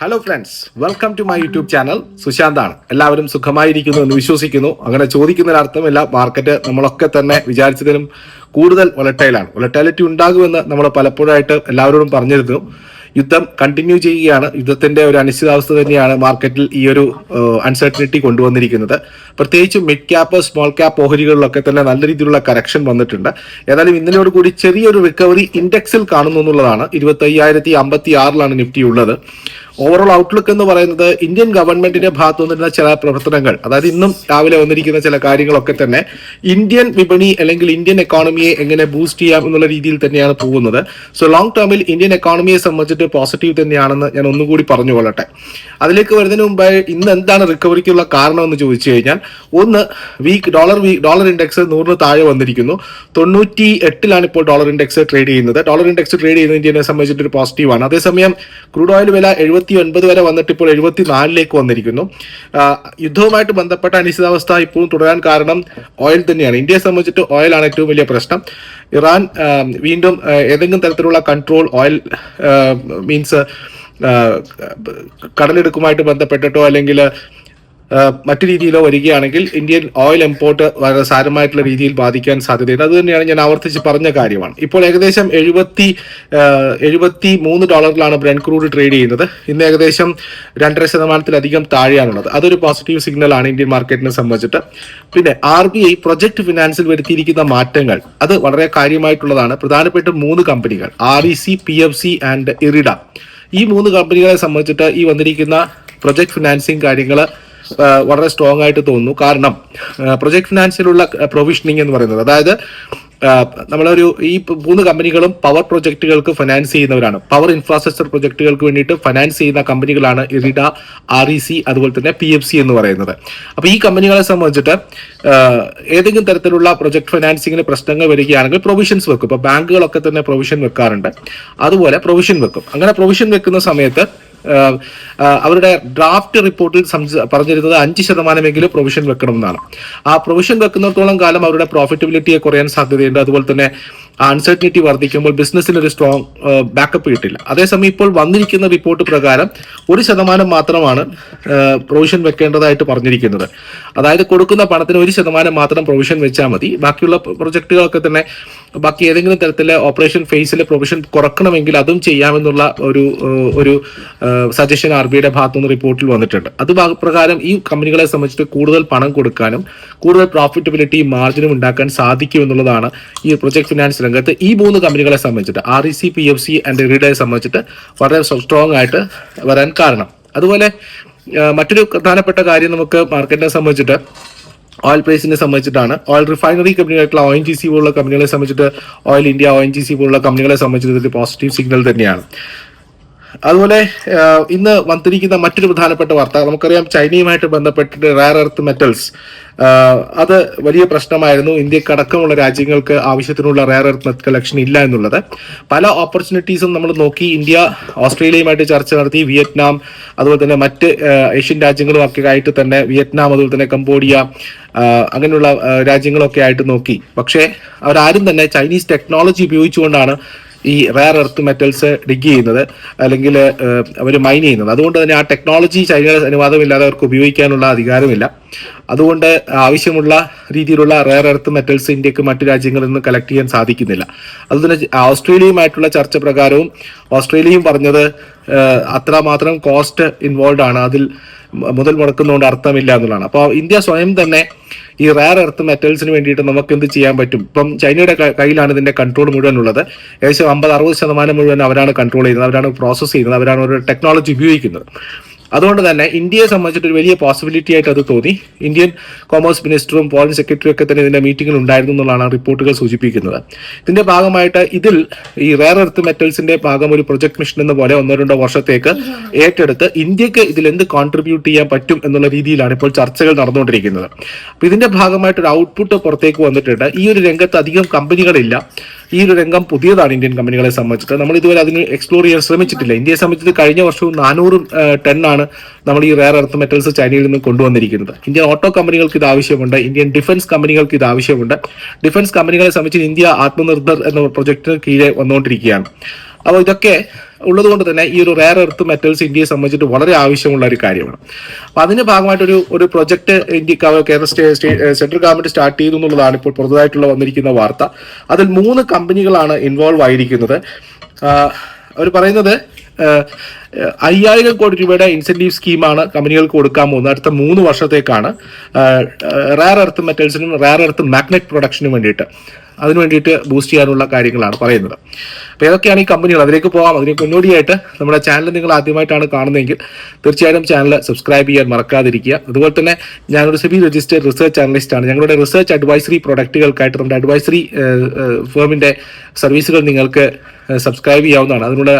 Hello friends welcome to my YouTube channel സുശാന്താണ് എല്ലാവരും സുഖമായിരിക്കുന്നു എന്ന് വിശ്വസിക്കുന്നു. അങ്ങനെ ചോദിക്കുന്നതിനർത്ഥമില്ല മാർക്കറ്റ് നമ്മളൊക്കെ തന്നെ വിചാരിച്ചതിനും കൂടുതൽ വൊലറ്റൈലാണ് വൊലറ്റൈലിറ്റി ഉണ്ടാകുമെന്ന് നമ്മൾ പലപ്പോഴായിട്ട് എല്ലാവരോടും പറഞ്ഞിരുന്നു. യുദ്ധം കണ്ടിന്യൂ ചെയ്യുകയാണ്. യുദ്ധത്തിന്റെ ഒരു അനിശ്ചിതാവസ്ഥ തന്നെയാണ് മാർക്കറ്റിൽ ഈ ഒരു അൺസർട്ടനിറ്റി കൊണ്ടുവന്നിരിക്കുന്നത്. പ്രത്യേകിച്ച് മിഡ് ക്യാപ്പ് സ്മോൾ ക്യാപ്പ് ഓഹരികളിലൊക്കെ തന്നെ നല്ല രീതിയിലുള്ള കറക്ഷൻ വന്നിട്ടുണ്ട്. ഏതായാലും ഇന്നലെയോട് കൂടി ചെറിയൊരു റിക്കവറി ഇൻഡെക്സിൽ കാണുന്നു എന്നുള്ളതാണ്. ഇരുപത്തി അയ്യായിരത്തി അമ്പത്തി ആറിലാണ് നിഫ്റ്റി ഉള്ളത്. ഓവറോൾ ഔട്ട്ലുക്ക് എന്ന് പറയുന്നത് ഇന്ത്യൻ ഗവൺമെന്റിന്റെ ഭാഗത്തു നിന്നിരുന്ന ചില പ്രവർത്തനങ്ങൾ അതായത് ഇന്നും രാവിലെ വന്നിരിക്കുന്ന ചില കാര്യങ്ങളൊക്കെ തന്നെ ഇന്ത്യൻ വിപണി അല്ലെങ്കിൽ ഇന്ത്യൻ എക്കോണമിയെ എങ്ങനെ ബൂസ്റ്റ് ചെയ്യാം എന്നുള്ള രീതിയിൽ തന്നെയാണ് പോകുന്നത്. സോ ലോങ് ടേമിൽ ഇന്ത്യൻ എക്കോണമിയെ സംബന്ധിച്ചിട്ട് പോസിറ്റീവ് തന്നെയാണെന്ന് ഞാൻ ഒന്നുകൂടി പറഞ്ഞു പറഞ്ഞുകൊള്ളട്ടെ അതിലേക്ക് വരുന്നതിന് മുമ്പ് ഇന്ന് എന്താണ് റിക്കവറിക്കുള്ള കാരണം എന്ന് ചോദിച്ചു കഴിഞ്ഞാൽ ഒന്ന് വീക്ക് ഡോളർ ഡോളർ ഇൻഡെക്സ് നൂറിന് താഴെ വന്നിരിക്കുന്നു. തൊണ്ണൂറ്റി എട്ടിലാണ് ഇപ്പോൾ ഡോളർ ഇൻഡെക്സ് ട്രേഡ് ചെയ്യുന്നത്. ഡോളർ ഇൻഡെക്സ് ട്രേഡ് ചെയ്യുന്നത് ഇന്ത്യനെ സംബന്ധിച്ചിട്ട് ഒരു പോസിറ്റീവാണ് അതേസമയം ക്രൂഡ് ഓയിൽ വില എഴുപത്തി ഒൻപത് വരെ വന്നിട്ട് ഇപ്പോൾ എഴുപത്തി നാലിലേക്ക് വന്നിരിക്കുന്നു യുദ്ധവുമായിട്ട് ബന്ധപ്പെട്ട അനിശ്ചിതാവസ്ഥ ഇപ്പോഴും തുടരാൻ കാരണം ഓയിൽ തന്നെയാണ്. ഇന്ത്യയെ സംബന്ധിച്ചിട്ട് ഓയിലാണ് ഏറ്റവും വലിയ പ്രശ്നം. ഇറാൻ വീണ്ടും ഏതെങ്കിലും തരത്തിലുള്ള കൺട്രോൾ ഓയിൽ മീൻസ് കടലെടുക്കുമായിട്ട് ബന്ധപ്പെട്ടിട്ടോ അല്ലെങ്കിൽ മറ്റു രീതിയിലോ വരികയാണെങ്കിൽ ഇന്ത്യൻ ഓയിൽ ഇമ്പോർട്ട് വളരെ സാരമായിട്ടുള്ള രീതിയിൽ ബാധിക്കാൻ സാധ്യതയുണ്ട്. അതുതന്നെയാണ് ഞാൻ ആവർത്തിച്ച് പറഞ്ഞ കാര്യമാണ്. ഇപ്പോൾ ഏകദേശം എഴുപത്തി എഴുപത്തി മൂന്ന് ഡോളറിലാണ് ബ്രെൻ ക്രൂഡ് ട്രേഡ് ചെയ്യുന്നത്. ഇന്ന് ഏകദേശം രണ്ടര ശതമാനത്തിലധികം താഴെയാണുള്ളത്. അതൊരു പോസിറ്റീവ് സിഗ്നൽ ആണ് ഇന്ത്യൻ മാർക്കറ്റിനെ സംബന്ധിച്ചിട്ട്. പിന്നെ ആർ ബി ഐ പ്രൊജക്ട് ഫിനാൻസിൽ വരുത്തിയിരിക്കുന്ന മാറ്റങ്ങൾ അത് വളരെ കാര്യമായിട്ടുള്ളതാണ്. പ്രധാനപ്പെട്ട മൂന്ന് കമ്പനികൾ R E C P F C and IREDA. ഈ മൂന്ന് കമ്പനികളെ സംബന്ധിച്ചിട്ട് ഈ വന്നിരിക്കുന്ന പ്രൊജക്ട് ഫിനാൻസിങ് കാര്യങ്ങൾ വളരെ സ്ട്രോങ് ആയിട്ട് തോന്നുന്നു. കാരണം പ്രൊജക്ട് ഫിനാൻസിലുള്ള പ്രൊവിഷനിങ് എന്ന് പറയുന്നത് അതായത് നമ്മളൊരു ഈ മൂന്ന് കമ്പനികളും പവർ പ്രൊജക്ടുകൾക്ക് ഫിനാൻസ് ചെയ്യുന്നവരാണ്. പവർ ഇൻഫ്രാസ്ട്രക്ചർ പ്രൊജക്ടുകൾക്ക് വേണ്ടിയിട്ട് ഫിനാൻസ് ചെയ്യുന്ന കമ്പനികളാണ് ഇറിഡ ആർ ഇ സി അതുപോലെ തന്നെ പി എഫ് സി എന്ന് പറയുന്നത്. അപ്പോൾ ഈ കമ്പനികളെ സംബന്ധിച്ചിട്ട് ഏതെങ്കിലും തരത്തിലുള്ള പ്രൊജക്ട് ഫിനാൻസിങ്ങിന് പ്രശ്നങ്ങൾ വരികയാണെങ്കിൽ പ്രൊവിഷൻസ് വെക്കും. ഇപ്പോൾ ബാങ്കുകളൊക്കെ തന്നെ പ്രൊവിഷൻ വെക്കാറുണ്ട്. അതുപോലെ പ്രൊവിഷൻ വെക്കും. അങ്ങനെ പ്രൊവിഷൻ വെക്കുന്ന സമയത്ത് അവരുടെ ഡ്രാഫ്റ്റ് റിപ്പോർട്ടിൽ പറഞ്ഞിരുന്നത് അഞ്ച് ശതമാനമെങ്കിലും പ്രൊവിഷൻ വെക്കണമെന്നാണ്. ആ പ്രൊവിഷൻ വെക്കുന്നിടത്തോളം കാലം അവരുടെ പ്രോഫിറ്റബിലിറ്റിയെ കുറയാൻ സാധ്യതയുണ്ട്. അതുപോലെ തന്നെ അൺസർട്ടനിറ്റി വർദ്ധിക്കുമ്പോൾ ബിസിനസ്സിൽ ഒരു സ്ട്രോങ് ബാക്കപ്പ് കിട്ടില്ല. അതേസമയം ഇപ്പോൾ വന്നിരിക്കുന്ന റിപ്പോർട്ട് പ്രകാരം ഒരു ശതമാനം മാത്രമാണ് പ്രൊവിഷൻ വെക്കേണ്ടതായിട്ട് പറഞ്ഞിരിക്കുന്നത്. അതായത് കൊടുക്കുന്ന പണത്തിന് ഒരു ശതമാനം മാത്രം പ്രൊവിഷൻ വെച്ചാൽ മതി. ബാക്കിയുള്ള പ്രൊജക്ടുകളൊക്കെ തന്നെ ബാക്കി ഏതെങ്കിലും തരത്തിലെ ഓപ്പറേഷൻ ഫേസിലെ പ്രൊവിഷൻ കുറക്കണമെങ്കിൽ അതും ചെയ്യാമെന്നുള്ള ഒരു ഒരു സജഷൻ ആർ ബിയുടെ ഭാഗത്തുനിന്ന് റിപ്പോർട്ടിൽ വന്നിട്ടുണ്ട്. അത് പ്രകാരം ഈ കമ്പനികളെ സംബന്ധിച്ചിട്ട് കൂടുതൽ പണം കൊടുക്കാനും കൂടുതൽ പ്രോഫിറ്റബിലിറ്റി മാർജിനും ഉണ്ടാക്കാൻ സാധിക്കും എന്നുള്ളതാണ് ഈ പ്രൊജക്ട് ഫിനാൻസ് രംഗത്ത് ഈ മൂന്ന് കമ്പനികളെ സംബന്ധിച്ചിട്ട് R E C P F C and റീഡയെ സംബന്ധിച്ചിട്ട് വളരെ സ്ട്രോങ് ആയിട്ട് വരാൻ കാരണം. അതുപോലെ മറ്റൊരു പ്രധാനപ്പെട്ട കാര്യം നമുക്ക് മാർക്കറ്റിനെ സംബന്ധിച്ചിട്ട് ഓയിൽ പ്രൈസിനെ സംബന്ധിച്ചിട്ടാണ്. ഓയിൽ റിഫൈനറി കമ്പനികളായിട്ടുള്ള ഒ എൻ ജി സി പോലുള്ള കമ്പനികളെ സംബന്ധിച്ചിട്ട് oil India O N G C പോലുള്ള കമ്പനികളെ സംബന്ധിച്ചിട്ട് ഇതൊരു പോസിറ്റീവ് സിഗ്നൽ തന്നെയാണ്. അതുപോലെ ഇന്ന് വന്നിരിക്കുന്ന മറ്റൊരു പ്രധാനപ്പെട്ട വാർത്ത നമുക്കറിയാം ചൈനയുമായിട്ട് ബന്ധപ്പെട്ടിട്ട് റയർ എർത്ത് മെറ്റൽസ് അത് വലിയ പ്രശ്നമായിരുന്നു. ഇന്ത്യയ്ക്ക് അടക്കമുള്ള രാജ്യങ്ങൾക്ക് ആവശ്യത്തിനുള്ള റയർ എർത്ത് മെറ്റ് കളക്ഷൻ ഇല്ല എന്നുള്ളത്. പല ഓപ്പർച്യൂണിറ്റീസും നമ്മൾ നോക്കി. ഇന്ത്യ ഓസ്ട്രേലിയയുമായിട്ട് ചർച്ച നടത്തി. വിയറ്റ്നാം അതുപോലെ തന്നെ മറ്റ് ഏഷ്യൻ രാജ്യങ്ങളും ഒക്കെ ആയിട്ട് തന്നെ വിയറ്റ്നാം അതുപോലെ തന്നെ കംബോഡിയ അങ്ങനെയുള്ള രാജ്യങ്ങളൊക്കെ ആയിട്ട് നോക്കി. പക്ഷേ അവരാരും തന്നെ ചൈനീസ് ടെക്നോളജി ഉപയോഗിച്ചുകൊണ്ടാണ് ഈ റയർ എർത്ത് മെറ്റൽസ് ഡിഗ് ചെയ്യുന്നത് അല്ലെങ്കിൽ അവർ മൈൻ ചെയ്യുന്നത്. അതുകൊണ്ട് തന്നെ ആ ടെക്നോളജി ചൈനയുടെ അനുവാദമില്ലാതെ അവർക്ക് ഉപയോഗിക്കാനുള്ള അധികാരമില്ല. അതുകൊണ്ട് ആവശ്യമുള്ള രീതിയിലുള്ള റയർ എർത്ത് മെറ്റൽസ് ഇന്ത്യയ്ക്ക് മറ്റു രാജ്യങ്ങളിൽ നിന്ന് കളക്ട് ചെയ്യാൻ സാധിക്കുന്നില്ല. അതുപോലെ ഓസ്ട്രേലിയയുമായിട്ടുള്ള ചർച്ച പ്രകാരവും ഓസ്ട്രേലിയയും പറഞ്ഞത് അത്രമാത്രം കോസ്റ്റ് ഇൻവോൾവ് ആണ്. അതിൽ മുതൽ മുടക്കുന്നതുകൊണ്ട് അർത്ഥമില്ല എന്നുള്ളതാണ്. അപ്പോൾ ഇന്ത്യ സ്വയം തന്നെ ഈ റയർ എർത്ത് മെറ്റൽസിന് വേണ്ടിയിട്ട് നമുക്ക് എന്ത് ചെയ്യാൻ പറ്റും? ഇപ്പം ചൈനയുടെ കയ്യിലാണ് ഇതിന്റെ കൺട്രോൾ മുഴുവൻ ഉള്ളത് ഏകദേശം അമ്പത് അറുപത് ശതമാനം മുഴുവൻ അവരാണ് കൺട്രോൾ ചെയ്യുന്നത്. അവരാണ് പ്രോസസ്സ് ചെയ്യുന്നത്. അവരാണ് ഒരു ടെക്നോളജി ഉപയോഗിക്കുന്നത്. അതുകൊണ്ട് തന്നെ ഇന്ത്യയെ സംബന്ധിച്ചിട്ട് ഒരു വലിയ പോസിബിലിറ്റി ആയിട്ട് അത് തോന്നി. ഇന്ത്യൻ കോമേഴ്സ് മിനിസ്റ്ററും ഫോറിൻ സെക്രട്ടറിയും ഒക്കെ തന്നെ ഇതിന്റെ മീറ്റിംഗിൽ ഉണ്ടായിരുന്നു എന്നുള്ളതാണ് റിപ്പോർട്ടുകൾ സൂചിപ്പിക്കുന്നത്. ഇതിന്റെ ഭാഗമായിട്ട് ഇതിൽ ഈ റെയർ എർത്ത് മെറ്റൽസിന്റെ ഭാഗം ഒരു പ്രൊജക്ട് മിഷൻ എന്ന പോലെ ഒന്നോ രണ്ടോ വർഷത്തേക്ക് ഏറ്റെടുത്ത് ഇന്ത്യയ്ക്ക് ഇതിൽ എന്ത് കോൺട്രിബ്യൂട്ട് ചെയ്യാൻ പറ്റും എന്നുള്ള രീതിയിലാണ് ഇപ്പോൾ ചർച്ചകൾ നടന്നുകൊണ്ടിരിക്കുന്നത്. അപ്പൊ ഇതിന്റെ ഭാഗമായിട്ട് ഒരു ഔട്ട്പുട്ട് പുറത്തേക്ക് വന്നിട്ടുണ്ട്. ഈ ഒരു രംഗത്ത് അധികം കമ്പനികളില്ല ഈ ഒരു രംഗം പുതിയതാണ് ഇന്ത്യൻ കമ്പനികളെ സംബന്ധിച്ചിട്ട് നമ്മൾ ഇതുവരെ അതിന് എക്സ്പ്ലോർ ചെയ്യാൻ ശ്രമിച്ചിട്ടില്ല. ഇന്ത്യയെ സംബന്ധിച്ച് കഴിഞ്ഞ വർഷവും നാനൂറ് ആണ് നമ്മൾ ഈ റയർ എർത്ത് മെറ്റൽസ് ചൈനയിൽ നിന്ന് കൊണ്ടുവന്നിരിക്കുന്നത്. ഇന്ത്യൻ ഓട്ടോ കമ്പനികൾക്ക് ഇത് ആവശ്യമുണ്ട്. ഇന്ത്യൻ ഡിഫൻസ് കമ്പനികൾക്ക് ഇത് ആവശ്യമുണ്ട്. ഡിഫൻസ് കമ്പനികളെ സംബന്ധിച്ച് ഇന്ത്യ ആത്മനിർഭർ എന്ന പ്രൊജക്ടിന് കീഴെ വന്നുകൊണ്ടിരിക്കുകയാണ്. അപ്പോൾ ഇതൊക്കെ ഉള്ളത് കൊണ്ട് തന്നെ ഈ ഒരു റയർ എർത്ത് മെറ്റൽസ് ഇന്ത്യയെ സംബന്ധിച്ചിട്ട് വളരെ ആവശ്യമുള്ള ഒരു കാര്യമാണ്. അപ്പൊ അതിന്റെ ഭാഗമായിട്ടൊരു ഒരു പ്രൊജക്ട് ഇന്ത്യ ക- കേരള സെൻട്രൽ ഗവൺമെന്റ് സ്റ്റാർട്ട് ചെയ്തു എന്നുള്ളതാണ് ഇപ്പോൾ പുതുതായിട്ടുള്ള വന്നിരിക്കുന്ന വാർത്ത. അതിൽ മൂന്ന് കമ്പനികളാണ് ഇൻവോൾവ് ആയിരിക്കുന്നത്. അവർ പറയുന്നത് അയ്യായിരം കോടി രൂപയുടെ ഇൻസെന്റീവ് സ്കീമാണ് കമ്പനികൾക്ക് കൊടുക്കാൻ പോകുന്നത്. അടുത്ത മൂന്ന് വർഷത്തേക്കാണ് റയർ എർത്ത് മെറ്റൽസിനും റയർ എർത്ത് മാഗ്നറ്റ് പ്രൊഡക്ഷനും വേണ്ടിയിട്ട്. അതിന് വേണ്ടിയിട്ട് ബൂസ്റ്റ് ചെയ്യാനുള്ള കാര്യങ്ങളാണ് പറയുന്നത്. അപ്പോൾ ഏതൊക്കെയാണ് ഈ കമ്പനികൾ അതിലേക്ക് പോകാം. അതിലേക്ക് മുന്നോടിയായിട്ട് നമ്മുടെ ചാനൽ നിങ്ങൾ ആദ്യമായിട്ടാണ് കാണുന്നതെങ്കിൽ തീർച്ചയായിട്ടും ചാനൽ സബ്സ്ക്രൈബ് ചെയ്യാൻ മറക്കാതിരിക്കുക. അതുപോലെ തന്നെ ഞാനൊരു സെബി രജിസ്റ്റേഡ് റിസർച്ച് ആണ്. ഞങ്ങളുടെ റിസർച്ച് അഡ്വൈസറി പ്രൊഡക്റ്റുകൾക്കായിട്ട് നമ്മുടെ അഡ്വൈസറി ഫേമിന്റെ സർവീസുകൾ നിങ്ങൾക്ക് സബ്സ്ക്രൈബ് ചെയ്യാവുന്നതാണ്. അതിനുള്ള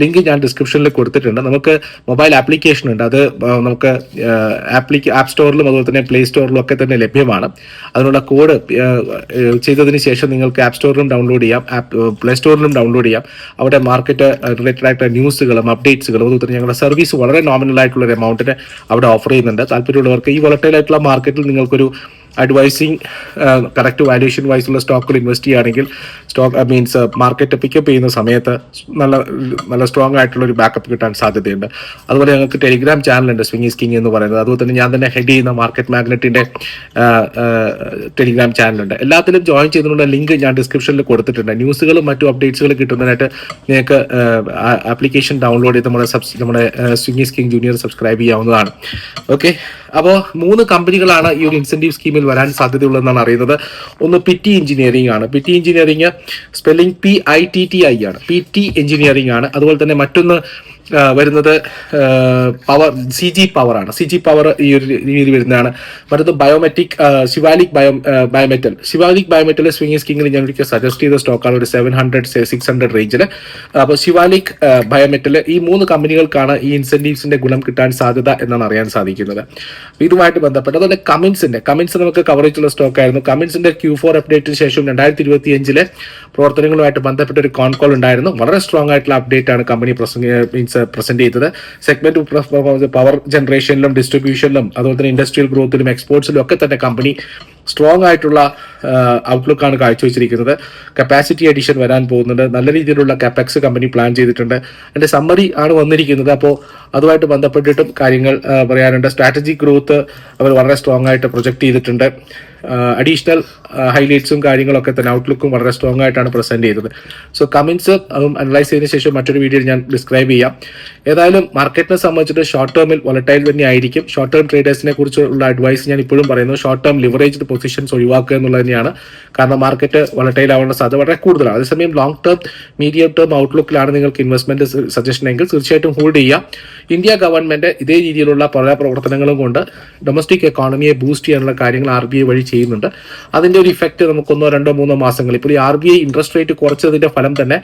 ലിങ്ക് ഞാൻ ഡിസ്ക്രിപ്ഷനിൽ കൊടുത്തിട്ടുണ്ട്. നമുക്ക് മൊബൈൽ ആപ്ലിക്കേഷൻ ഉണ്ട്. അത് നമുക്ക് ആപ്ലിക്ക ആപ്പ് സ്റ്റോറിലും അതുപോലെ തന്നെ പ്ലേ സ്റ്റോറിലും ഒക്കെ തന്നെ ലഭ്യമാണ്. അതിനുള്ള കോഡ് ചെയ്തതിന് ശേഷം നിങ്ങൾക്ക് ആപ്പ് സ്റ്റോറിലും ഡൗൺലോഡ് ചെയ്യാം. ആപ്പ് പ്ലേ സ്റ്റോറിലും ഡൗൺലോഡ് ചെയ്യാം. അവിടെ മാർക്കറ്റ് റിലേറ്റഡ് ആയിട്ടുള്ള ന്യൂസുകളും അപ്ഡേറ്റ്സുകളും അതുപോലെ ഞങ്ങളുടെ സർവീസ് വളരെ നോമിനൽ ആയിട്ടുള്ള ഒരു എമൗണ്ടിന് അവിടെ ഓഫർ ചെയ്യുന്നുണ്ട്. താല്പര്യമുള്ളവർക്ക് ഈ വോളറ്റൈൽ ആയിട്ടുള്ള മാർക്കറ്റിൽ നിങ്ങൾക്കൊരു അഡ്വൈസിങ് കറക്റ്റ് വാല്യൂഷൻ വൈസുള്ള സ്റ്റോക്കിൽ ഇൻവെസ്റ്റ് ചെയ്യുകയാണെങ്കിൽ സ്റ്റോക്ക് മീൻസ് മാർക്കറ്റ് പിക്കപ്പ് ചെയ്യുന്ന സമയത്ത് നല്ല നല്ല സ്ട്രോങ് ആയിട്ടുള്ള ഒരു ബാക്കപ്പ് കിട്ടാൻ സാധ്യതയുണ്ട്. അതുപോലെ ഞങ്ങൾക്ക് ടെലിഗ്രാം ചാനലുണ്ട് സ്വിംഗ് സ്കിങ് എന്ന് പറയുന്നത്. അതുപോലെ തന്നെ ഞാൻ തന്നെ ഹെഡ് ചെയ്യുന്ന മാർക്കറ്റ് മാഗ്നറ്റിന്റെ ടെലിഗ്രാം ചാനലുണ്ട് എല്ലാത്തിലും ജോയിൻ ചെയ്തതിനുള്ള ലിങ്ക് ഞാൻ ഡിസ്ക്രിപ്ഷനിൽ കൊടുത്തിട്ടുണ്ട്. ന്യൂസുകളും മറ്റു അപ്ഡേറ്റ്സുകളും കിട്ടുന്നതിനായിട്ട് നിങ്ങൾക്ക് ആപ്ലിക്കേഷൻ ഡൗൺലോഡ് ചെയ്ത് നമ്മുടെ സബ്സ് നമ്മുടെ സ്വിംഗ് സ്കിങ് ജൂനിയർ സബ്സ്ക്രൈബ് ചെയ്യാവുന്നതാണ്. ഓക്കെ അപ്പോൾ മൂന്ന് കമ്പനികളാണ് ഈ ഒരു ഇൻസെന്റീവ് സ്കീമിൽ വരാൻ സാധ്യതയുള്ളതെന്നാണ് അറിയുന്നത്. ഒന്ന് പിറ്റി എഞ്ചിനീയറിംഗ് ആണ്. Pitti engineering spelling P I T T I ആണ്. പി ടി എഞ്ചിനീയറിംഗ് ആണ്. അതുപോലെ തന്നെ മറ്റൊന്ന് വരുന്നത് പവർ സി ജി പവറാണ് സി ജി പവർ ഈ ഒരു രീതിയിൽ വരുന്നതാണ്. മറ്റൊന്ന് ബയോമെറ്റിക് Shivalik bio bimetal Shivalik bimetal swing സ്കിങ്ങിൽ ഞാൻ ഒരിക്കൽ സജസ്റ്റ് ചെയ്ത സ്റ്റോക്കാണ് ഒരു സെവൻ ഹൺഡ്രഡ് സിക്സ് ഹൺഡ്രഡ് റേഞ്ചിൽ അപ്പോൾ ശിവാലിക് ബയോമെറ്റൽ ഈ മൂന്ന് കമ്പനികൾക്കാണ് ഈ ഇൻസെന്റീവ്സിന്റെ ഗുണം കിട്ടാൻ സാധ്യത എന്നാണ് അറിയാൻ സാധിക്കുന്നത്. ഇതുമായിട്ട് ബന്ധപ്പെട്ട് അതുപോലെ കമിൻസിന്റെ കമിൻസ് നമുക്ക് കവറേജുള്ള സ്റ്റോക്കായിരുന്നു കമിൻസിന്റെ ക്യൂ ഫോർ അപ്ഡേറ്റിന് ശേഷം രണ്ടായിരത്തി ഇരുപത്തി അഞ്ചിലെ പ്രവർത്തനങ്ങളുമായിട്ട് ബന്ധപ്പെട്ട ഒരു കോൺ കോൾ ഉണ്ടായിരുന്നു. വളരെ സ്ട്രോങ് ആയിട്ടുള്ള അപ്ഡേറ്റ് ആണ് കമ്പനി പ്രസംഗ മീൻസ് പ്രസന്റ് ചെയ്തത്. സെഗ്മെന്റ് പവർ ജനറേഷനിലും ഡിസ്ട്രിബ്യൂഷനിലും അതുപോലെ തന്നെ ഇൻഡസ്ട്രിയൽ ഗ്രോത്തിലും എക്സ്പോർട്സിലും ഒക്കെ തന്നെ കമ്പനി സ്ട്രോങ് ആയിട്ടുള്ള ഔട്ട്ലുക്കാണ് കാഴ്ചവെച്ചിരിക്കുന്നത്. കപ്പാസിറ്റി അഡീഷൻ വരാൻ പോകുന്നുണ്ട്. നല്ല രീതിയിലുള്ള കപ്പാക്സ് കമ്പനി പ്ലാൻ ചെയ്തിട്ടുണ്ട്. അതിന്റെ സമ്മറി ആണ് വന്നിരിക്കുന്നത്. അപ്പോൾ അതുമായിട്ട് ബന്ധപ്പെട്ടിട്ടും കാര്യങ്ങൾ പറയാനുണ്ട്. സ്ട്രാറ്റജിക് ഗ്രോത്ത് അവർ വളരെ സ്ട്രോങ് ആയിട്ട് പ്രൊജക്ട് ചെയ്തിട്ടുണ്ട്. അഡീഷണൽ ഹൈലൈറ്റ്സും കാര്യങ്ങളൊക്കെ തന്നെ ഔട്ട്ലുക്കും വളരെ സ്ട്രോങ് ആയിട്ടാണ് പ്രസന്റ് ചെയ്തത്. സോ കമിൻസ് അതും അനലൈസ് ചെയ്തതിനു ശേഷം മറ്റൊരു വീഡിയോയിൽ ഞാൻ ഡിസ്ക്രൈബ് ചെയ്യാം. ഏതായാലും മാർക്കറ്റിനെ സംബന്ധിച്ചിട്ട് ഷോർട്ട് ടേമിൽ വൊളറ്റൈൽ തന്നെ ആയിരിക്കും. ഷോർട്ട് ടേം ട്രേഡേഴ്സിനെ കുറിച്ചുള്ള അഡ്വൈസ് ഞാൻ ഇപ്പോഴും പറയുന്നു. ഷോർട്ട് ടേം ലിവറേജ്ഡ് പൊസിഷൻസ് ഒഴിവാക്കുക എന്നുള്ളത് തന്നെയാണ്. കാരണം മാർക്കറ്റ് വളട്ടൈൽ ആവേണ്ട സാധ്യത വളരെ കൂടുതലാണ്. അതേസമയം ലോങ് ടേം മീഡിയം ടേം ഔട്ട്ലുക്കിലാണ് നിങ്ങൾക്ക് ഇൻവെസ്റ്റ്മെന്റ് സജഷൻ എങ്കിൽ തീർച്ചയായിട്ടും ഹോൾഡ് ചെയ്യാം. ഇന്ത്യ ഗവൺമെന്റ് ഇതേ രീതിയിലുള്ള പല പ്രവർത്തനങ്ങളും കൊണ്ട് ഡൊമസ്റ്റിക് എക്കോണമിയെ ബൂസ്റ്റ് ചെയ്യാനുള്ള കാര്യങ്ങൾ ആർ ബി ഐ വഴി ചെയ്യുന്നുണ്ട്. അതിന്റെ ഒരു ഇഫക്റ്റ് നമുക്കൊന്നോ രണ്ടോ മൂന്നോ മാസങ്ങൾ ഇപ്പോൾ ഈ R B I interest rate കുറച്ചതിന്റെ ഫലം തന്നെ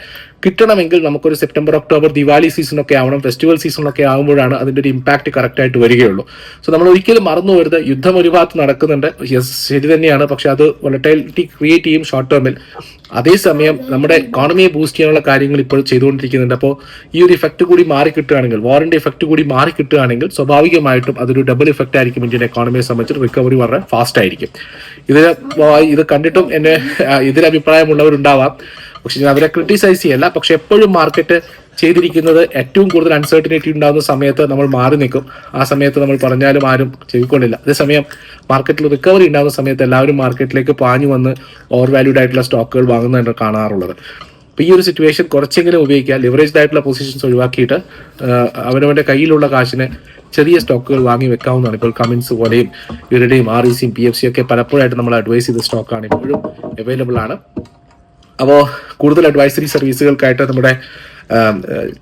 കിട്ടണമെങ്കിൽ നമുക്കൊരു സെപ്റ്റംബർ ഒക്ടോബർ ദിവാലി സീസണൊക്കെ ആവണം ഫെസ്റ്റിവൽ സീസണൊക്കെ ആകുമ്പോഴാണ് അതിന്റെ ഒരു ഇമ്പാക്ട് കറക്റ്റ് ആയിട്ട് വരികയുള്ളൂ. സോ നമ്മൾ ഒരിക്കലും മറന്നു വരുത് യുദ്ധം ഒരു ഭാഗത്ത് നടക്കുന്നുണ്ട്. ശരി തന്നെയാണ് പക്ഷെ അത് വൊളറ്റൈലിറ്റി ക്രിയേറ്റ് ചെയ്യും ഷോർട്ട് ടേമിൽ അതേസമയം നമ്മുടെ എക്കോണമിയെ ബൂസ്റ്റ് ചെയ്യാനുള്ള കാര്യങ്ങൾ ഇപ്പോൾ ചെയ്തുകൊണ്ടിരിക്കുന്നുണ്ട്. അപ്പോൾ ഈ ഒരു ഇഫക്റ്റ് കൂടി മാറി കിട്ടുകയാണെങ്കിൽ വാറിന്റെ ഇഫക്റ്റ് കൂടി മാറി കിട്ടുകയാണെങ്കിൽ സ്വാഭാവികമായിട്ടും അതൊരു ഡബിൾ ഇഫക്റ്റ് ആയിരിക്കും ഇന്ത്യൻ എക്കോണമിയെ സംബന്ധിച്ച് റിക്കവറി വളരെ ഫാസ്റ്റ് ആയിരിക്കും. ഇതിന് ഇത് കണ്ടിട്ടും എന്നെ ഇതിലഭിപ്രായമുള്ളവരുണ്ടാവാം. പക്ഷെ ഞാൻ അവരെ ക്രിട്ടിസൈസ് ചെയ്യല്ല. പക്ഷെ എപ്പോഴും മാർക്കറ്റ് ചെയ്തിരിക്കുന്നത് ഏറ്റവും കൂടുതൽ അൺസർട്ടനിറ്റി ഉണ്ടാകുന്ന സമയത്ത് നമ്മൾ മാറി നിൽക്കും. ആ സമയത്ത് നമ്മൾ പറഞ്ഞാലും ആരും ചെവിക്കൊള്ളില്ല അതേസമയം മാർക്കറ്റിൽ റിക്കവറി ഉണ്ടാകുന്ന സമയത്ത് എല്ലാവരും മാർക്കറ്റിലേക്ക് പാഞ്ഞു വന്ന് ഓവർ വാല്യൂഡ് ആയിട്ടുള്ള സ്റ്റോക്കുകൾ വാങ്ങുന്നതാണ് കാണാറുള്ളത്. അപ്പോൾ ഈ ഒരു സിറ്റുവേഷൻ കുറച്ചെങ്കിലും ഉപയോഗിക്കുക. ലിവറേജ്ഡ് ആയിട്ടുള്ള പൊസിഷൻസ് ഒഴിവാക്കിയിട്ട് ആ, അവനവന്റെ കയ്യിലുള്ള കാശിനെ ചെറിയ സ്റ്റോക്കുകൾ വാങ്ങി വെക്കാവുന്നതാണ്. ഇപ്പോൾ കമിൻസ് പോലെയും ഇവരുടെയും ആർ ഇ സിയും പി എഫ് സി ഒക്കെ പലപ്പോഴായിട്ട് നമ്മൾ അഡ്വൈസ് ചെയ്ത സ്റ്റോക്കാണ് ഇപ്പോഴും അവൈലബിൾ ആണ്. അപ്പോൾ കൂടുതൽ അഡ്വൈസറി സർവീസുകൾക്കായിട്ട് നമ്മുടെ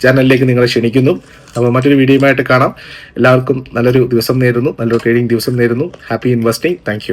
ചാനലിലേക്ക് നിങ്ങളെ ക്ഷണിക്കുന്നു. അപ്പോൾ മറ്റൊരു വീഡിയോയുമായിട്ട് കാണാം. എല്ലാവർക്കും നല്ലൊരു ദിവസം നേരുന്നു. നല്ലൊരു ട്രേഡിംഗ് ദിവസം നേരുന്നു. Happy investing thank